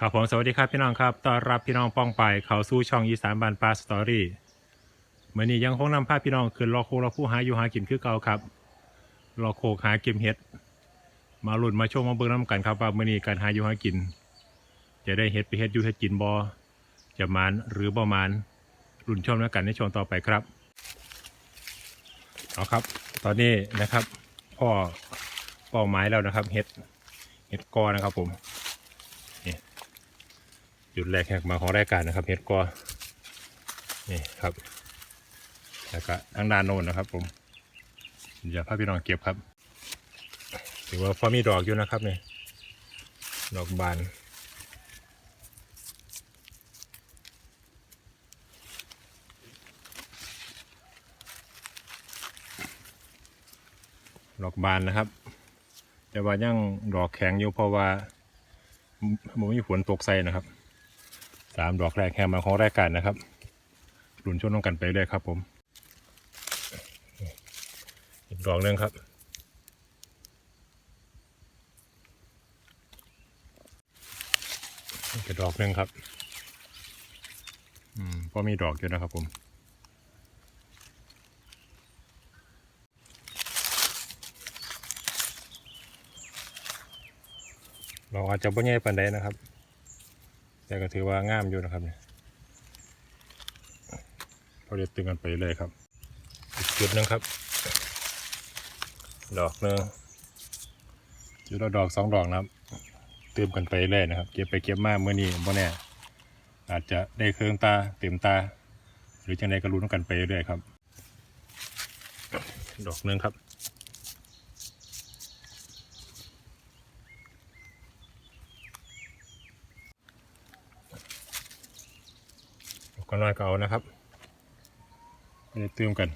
ครับผมสวัสดีครับพี่น้องครับต้อนรับพี่น้องป้องไปเขาสู่ช่องอีสานบานปลาสตอรี่เมื่อนี้ยังคงนำภาพพี่น้องขึ้นรอโครอผู้หาอยู่หากินคือเก่าครับรอโคหาเก็บเห็ด มาหลุดมาชมมาเบิ่งน้ำกันครับว่าเมื่อนี้การหาอยู่หากิน จะได้เห็ดไปเห็ดอยู่เห็ดกินบอจะมานหรือบ่มานรุ่นชมแล้วกันในช่วงต่อไปครับเอาครับ ตอนนี้นะครับพ่อเป้าหมายแล้วนะครับเห็ดเห็ดกอนะครับผม จุดแรกแหกมาของรายการนะครับเห็ดกอนี่ครับแล้วก็ทางด้านโน้นนะครับผมอย่าพาพี่น้องเก็บครับถือว่าพอมีดอกอยู่นะครับเนี่ยดอกบานดอกบานนะครับ แต่ว่ายังดอกแข็งอยู่เพราะว่ามันมีฝนตกใส่นะครับ สามดอกแรกแฮมมาของแรายการนะครับรุ่นช่วงต้องกันไปเลยครับ ผมอีกดอกหนึงครับอีกดอกหนึ่งครับ อืมก็มีดอกอยู่นะครับผมเราอาจจะไม่ใหญ่ปานใดนะครับ แต่ก็ถือว่างามอยู่นะครับเนี่ยพอเด็ดตึงกันไปเลยครับอีกจุดหนึงครับ ดอกหนึงจุดละดอกสองดอกนะครับเติมกันไปเลยนะครับ เก็บไปเก็บมากเมื่อนี้บ่แน่อาจจะได้เครื่องตาเต็มตา หรือจังใดก็รู้นำกันไปเรื่อยครับ ดอกหนึงครับ ก็น้อยก็เอานะครับไม่ได้เติมกัน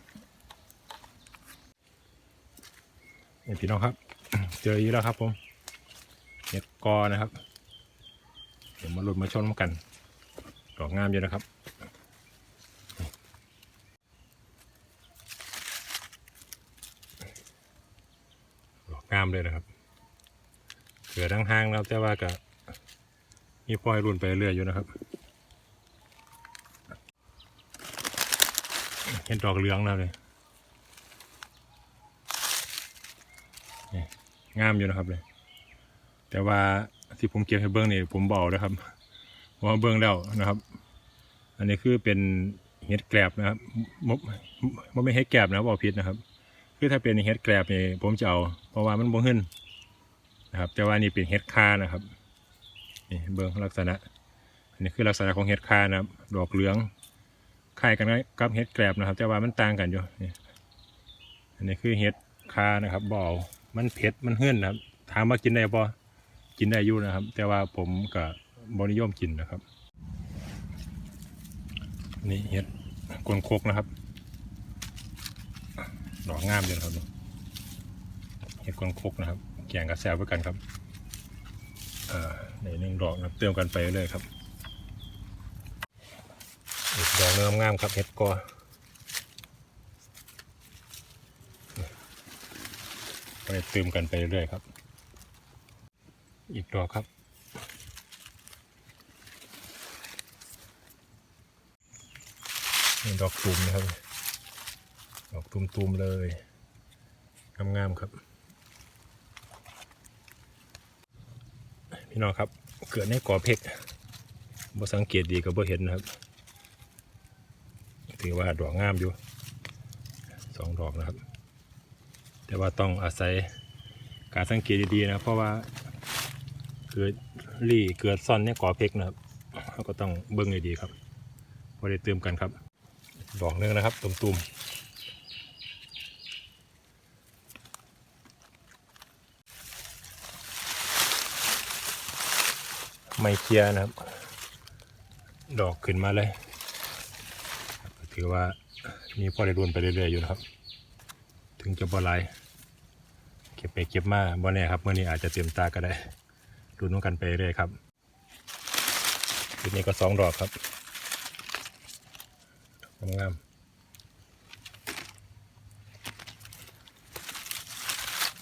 นี่พี่น้องครับ เจออีกแล้วครับผมเห็ดกอนะครับ เดี๋ยวมาหลุดมาชนกันดอกงามอยู่นะครับดอกงามเลยนะครับเกิดทั้งห้างแล้วแต่ว่าก็มีปล่อยรุ่นไปเรื่อยอยู่นะครับ ห็นดอกเหลืองแล้วเลยงามอยู่นะครับเลย แต่ว่าที่ผมเก็บให้เบิ้องนี่ผมเบอานะครับเพราะว่าเบิ้องแล้วนะครับ อันนี้คือเป็นเห็ดแกลบนะครับมมไม่เห็ดแกลบนะบอาผิดนะครับ คือถ้าเป็นเห็ดแกลบนี่ผมจะเอาเพราะว่ามันบ่ขึ้นนะครับ แต่ว่านี่เป็นเห็ดคานะครับนี่เบิ้องลักษณะ อันนี้คือลักษณะของเห็ดคานะครับ ดอกเหลือง คล้ายกันกับเห็ดแกลบนะครับ แต่ว่ามันต่างกันอยู่นี่อันนี้คือเห็ดคานะครับบอกมันเผ็ดมันเฮื่อนนะครับ ถามว่ากินได้บ่กินได้อยู่นะครับ แต่ว่าผมกับบนิยมกินนะครับ นี่เห็ดกวนโคกนะครับดอกงามเลยนะครับเห็ดกวนโคกนะครับแกงกระแซวไว้กันครับอ่าในหนึ่งดอกนับเติมกันไปเลยครับ ดอกเริ่มงามครับเห็ดกอไปเติมกันไปเรื่อยครับ อีกดอกครับนี่ดอกตูมนะครับ ดอกตูมๆเลยงามๆครับ พี่น้องครับ เกิดในกอเพชรบ่สังเกตดีก็บ่เห็นนะครับ ถือว่าดอกงามอยู่สองดอกนะครับ แต่ว่าต้องอาศัยการสังเกตดีๆนะเพราะว่าเกิดรี่เกิดซ่อนเนี่ยก่อเพกนะครับเราก็ต้องเบิ้งดีๆครับพอได้เติมกันครับ ดอกหนึงนะครับตุ่มๆไม่เคลียร์นะครับ ดอกขึ้นมาเลย ถือว่ามีพอได้รุนไปเรื่อยๆอยู่นะครับ ถึงจะบ่หลายเก็บไปเก็บมาบ่แน่ครับเมื่อนี้อาจจะเต็มตาก็ได้รุนกันไปเรื่อยครับทีนี้ก็สองดอกครับงาม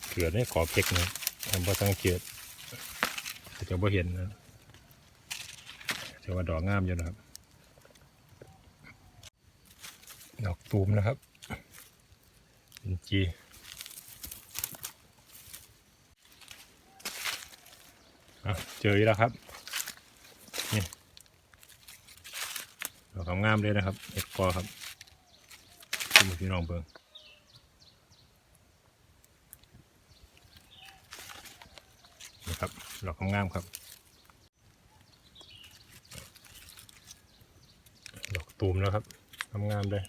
เกลือได้ขอเพกนะทำพอสังเกตอาจจะบ่เห็นนะแต่ว่าดอกงามอยู่นะครับ ดอก ตูมนะครับเป็นจีเจออีกแล้วครับนี่ดอกงามเลยนะครับเห็ดกอครับคุณพี่น้องเบิ่งนี่ครับดอกงามครับ ดอกตูมแล้วครับงามๆเลย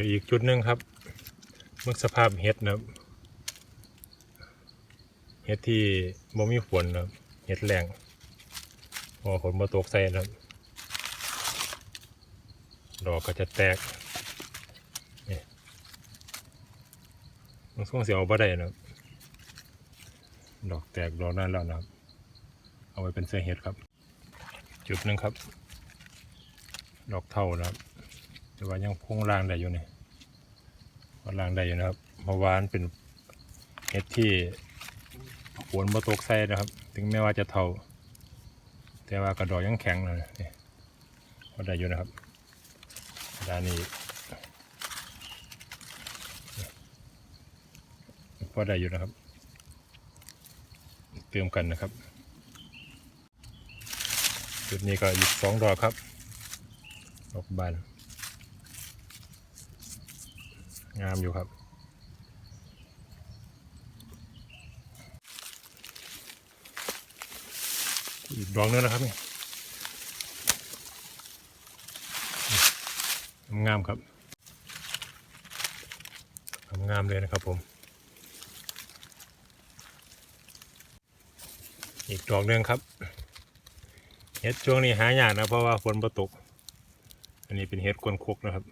จออีกจุดหนึ่งครับเมื่อสภาพเห็ดนะครับเห็ดที่บ่มีฝนนะครับเห็ดแรงพอฝนมาตกใส่นะครับดอกก็จะแตกนี่มันส่งเสียงออกมาได้นะครับดอกแตกดอกนั้นแล้วนะครับ เอาไว้เป็นเสื้อเห็ดครับ จุดหนึ่งครับ ดอกเท่านะครับ แต่ว่ายังคงล่างได้อยู่นี่ว่าล่างได้อยู่นะครับเพราะวันเป็นเห็ดที่ฝนมาตกใส่นะครับ ถึงแม้ว่าจะเท่าแต่ว่ากระดอกยังแข็งเลยนี่พอได้อยู่นะครับด้านนี้พอได้อยู่นะครับเติมกันนะครับจุดนี้ก็อีกสองดอกครับ ดอกบาน งามอยู่ครับ อีกดอกนึงนะครับนี่งามครับ งามเลยนะครับผม อีกดอกหนึ่งครับเห็ดช่วงนี้หายากนะเพราะว่าฝนประตก อันนี้เป็นเห็ดกวนคกนะครับ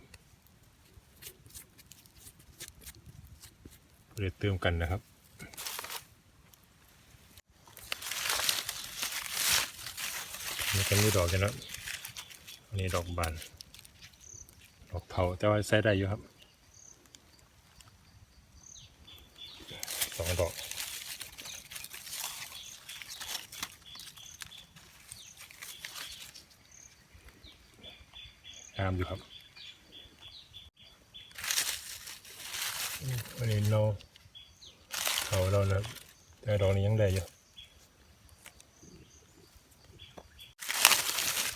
เรียเติมกันนะครับนี่ก็มีดอกกันแล้วอันนี้ดอกบาน ดอกเถาแต่ว่าใส่ได้อยู่ครับสองดอกงามอยู่ครับอันนี้เรา เขาเรานะครับแต่ดอกนี้ยังได้อยู่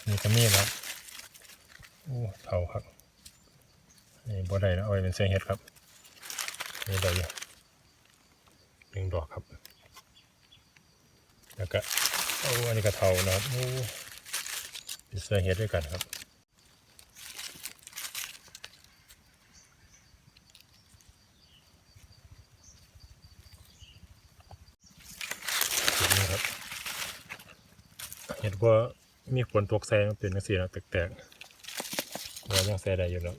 นี่ก็มีนะครับโอ้เท่าครับนี่บ่ได้นะเอาไว้เป็นเส้นเห็ดครับนี่ได้อยู่หนึ่งดอกครับแล้วก็โอ้อันนี้ก็เทานะครับโอ้เป็นเส้นเห็ดด้วยกันครับ จุดนี้ครับ เห็นว่ามีฝนตกแซงเป็นสีนะแตกๆเรายังแซได้อยู่แล้ว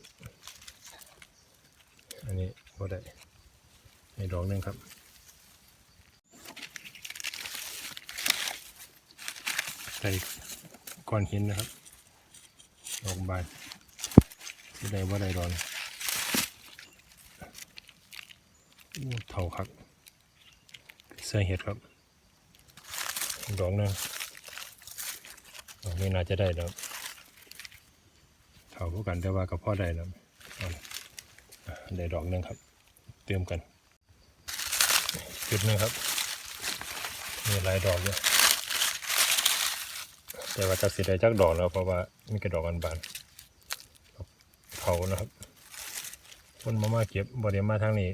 อันนี้ก็ได้ในดอกหนึ่งครับใส่ก้อนหินนะครับดอกบานที่ได้ว่าได้ดอนเท่าครับเสื้อเห็ดครับดอกหนึ่ง ดอกนี้น่าจะได้แล้วเท่าพวกกันแต่ว่ากับพ่อได้แล้วเอาล่ะอะได้ดอกหนึ่งครับ เติมกันจุดหนึ่งครับ มีหลายดอกอยู่แต่ว่าจะสิได้จักดอกแล้วเพราะว่ามีกระดอกอันบานเผานะครับคนมามาเก็บบริมาทางนี้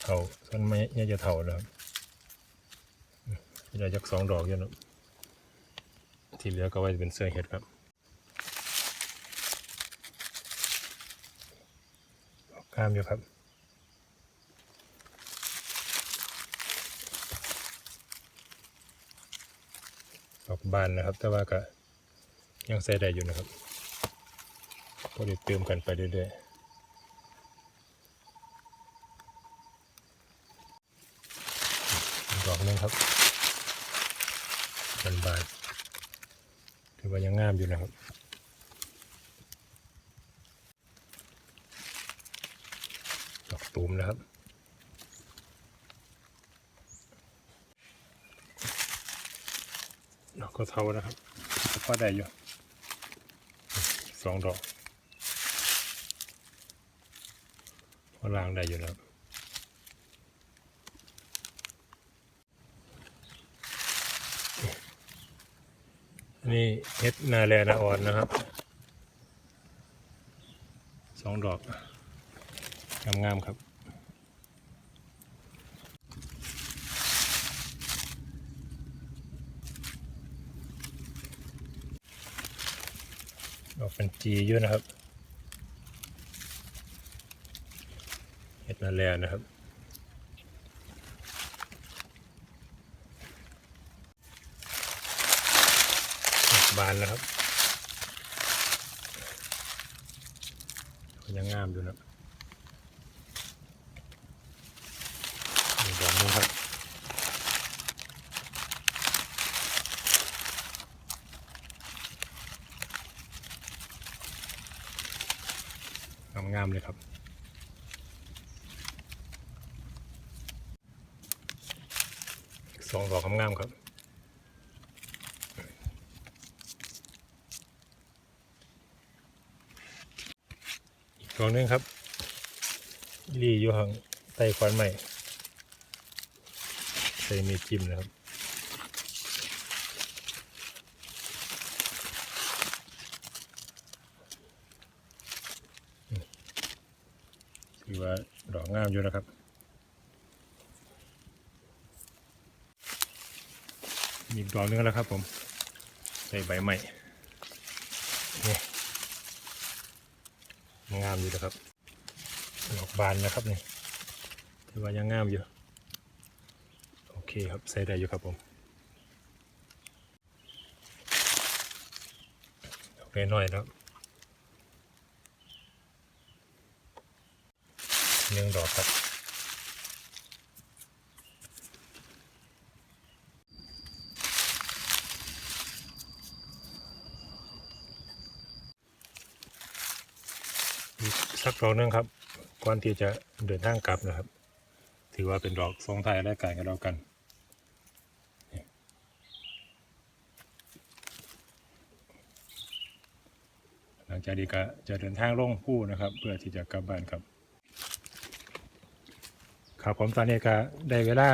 เถาส่วนไม่เนี่ยจะเถานะครับที่ได้จักสองดอกอยู่นะ ที่เหลือก็ไว้เป็นเสื้อเห็ดครับกล้ามอยู่ครับดอกบานนะครับ แต่ว่าก็ยังใส่ได้อยู่นะครับก็เดี๋ยวเติมกันไปเรื่อยๆดอกนึงครับบานบานๆ ถือว่ายังงามอยู่นะครับดอกตูมนะครับดอกกระเทานะครับก็ได้อยู่สองดอกก็ลางได้อยู่แล้ว อันนี้เฮ็ดนาแลนาอ่อนนะครับสองดอกงามๆครับดอกเป็นจีเยอะนะครับเฮ็ดนาแลนะครับ บานแล้วครับ ยังงามอยู่นะกดอกนึงครับงามๆเลยครับสองดอกงามๆครับ อีกดอกหนึงครับรีอยู่ห่างใต้ขวานใหม่ใส่มีจิ้มนะครับถือว่าดอกงามอยู่นะครับมีอีกดอกหนึงแล้วครับผม ใส่ใบใหม่ งามอยู่นะครับดอกบานนะครับนี่ถือว่ายังงามอยู่ โอเคครับใส่ได้อยู่ครับผมดอกน้อยๆนะครับหนึ่งดอกครับ อีกสัก ดอกหนึงครับก่อนที่จะเดินทางกลับนะครับ ถือว่าเป็นดอกทรงไทยและกายกันเรากันหลังจากนี้ก็จะเดินทางลงผู้นะครับ เพื่อที่จะกลับบ้านครับ ครับผมตอนนี้ก็ได้เวลา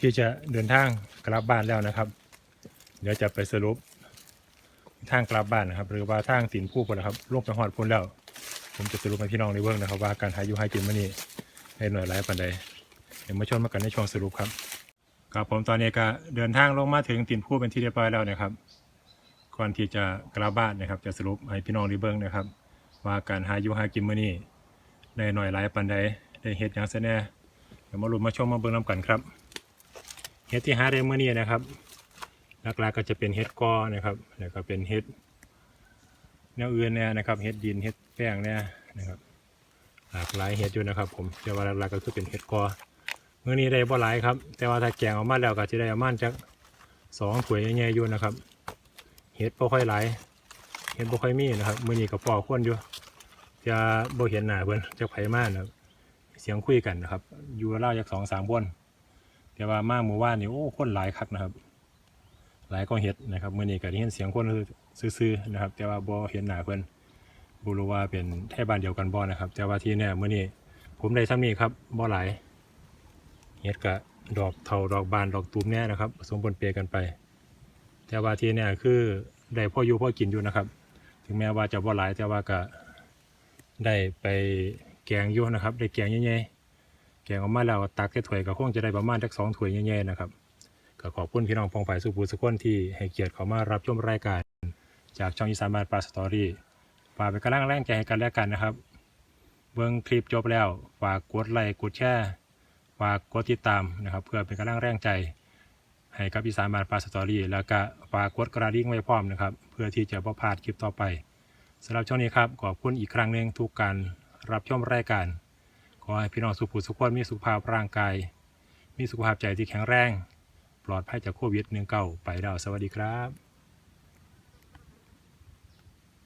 ที่จะเดินทางกลับบ้านแล้วนะครับ เดี๋ยวจะไปสรุปทางกลับบ้านนะครับ หรือว่าทางสินผู้พนนครับลงไปหอดพุ่นแล้ว ผมจะสรุปให้พี่น้องในเบื้องนะครับว่าการหาอยู่ให้กินมื้อนี้ให้หน่วยหลายปันใดเดี๋ยวมาชมมากันในช่วงสรุปครับครับผมตอนนี้ก็เดินทางลงมาถึงตินผู้เป็นที่เรียบร้อยแล้วนะครับ ก่อนที่จะกลับบ้านนะครับ จะสรุปให้พี่น้องในเบื้องนะครับ ว่าการหาอยู่หากินมื้อนี้ได้หน่อยหลายปันใดได้เฮ็ดหยังซะแน่เดี๋ยวมาลุ้มาชมมาเบิ่งนํกันครับเฮ็ดที่หาได้เมื้อนี้นะครับหลักๆก็จะเป็นเฮ็ดกอนะครับแล้วก็เป็นเฮ็ด แนวอื่นเนี่ยนะครับเห็ดดินเห็ดแป้งเนี่ยนะครับหลากหลายเห็ดอยู่นะครับ ผมแต่ว่าหลักๆก็คือเป็นเห็ดกอเมื่อนี้ได้บ่หลายครับ แต่ว่าถ้าแกงออกมาแล้วก็จะได้ประมาณจากสองถ้วยใหญ่ๆอยู่นะครับเห็ดบ่ค่อยหลายเห็ดบ่ค่อยมีนะครับมื่อนี้ก็ปอกคนอยู่จะบ่เห็นหน้าเพิ่นจะไผมากนะครับเสียงคุยกันนะครับ อยู่เล่าจากสองสามคนแต่ว่ามาหมู่บ้านนี่โอ้คนหลายคักนะครับ หลายก็เห็ดนะครับเมื่อนี้ก็ได้ยินเสียงคนซื่อๆนะครับ แต่ว่าบ่เห็นหน้าเพิ่นบ่รู้ว่าเป็นไทบ้านเดียวกันบ่นะครับ แต่ว่าที่แน่มื่อนี้ผมได้ซ้ำนี้ครับบ่หลายเห็ดกะดอกเทาดอกบานดอกตูมแน่นะครับผสมปนเปกันไป แต่ว่าที่แน่คือได้พ่ออยู่พ่อกินอยู่นะครับ ถึงแม้ว่าจะบ่หลายแต่ว่าก็ได้ไปแกงอยู่นะครับ ได้แกงใหญ่ๆแกงออกมาแล้วตักใส่ถ้วยก็คงจะได้ประมาณสักสองถ้วยใหญ่ๆนะครับ ก็ขอบคุณพี่น้องพองฝ่ายสุภูสุขคนที่ให้เกียรติเขามารับชมรายการ จากช่องอีสานบ้านปลาสตอรี่ฝากเป็นกำลังแรงใจให้กันและกันนะครับ เบื้องคลิปจบแล้ว ฝากกดไลค์กดแชร์ฝากกดติดตามนะครับ เพื่อเป็นกำลังแรงใจ ให้กับอีสานบ้านปลาสตอรี่แล้วก็ฝากกดกระดิ่งไว้พร้อมนะครับ เพื่อที่จะบ่พลาดคลิปต่อไปสำหรับช่วงนี้ครับขอบคุณอีกครั้งหนึ่งทุกการรับชมรายการ ขอให้พี่น้องสุภูสุขคนมีสุขภาพร่างกาย มีสุขภาพใจที่แข็งแรง ปลอดภัยจากโควิด -19 ไปแล้วสวัสดีครับ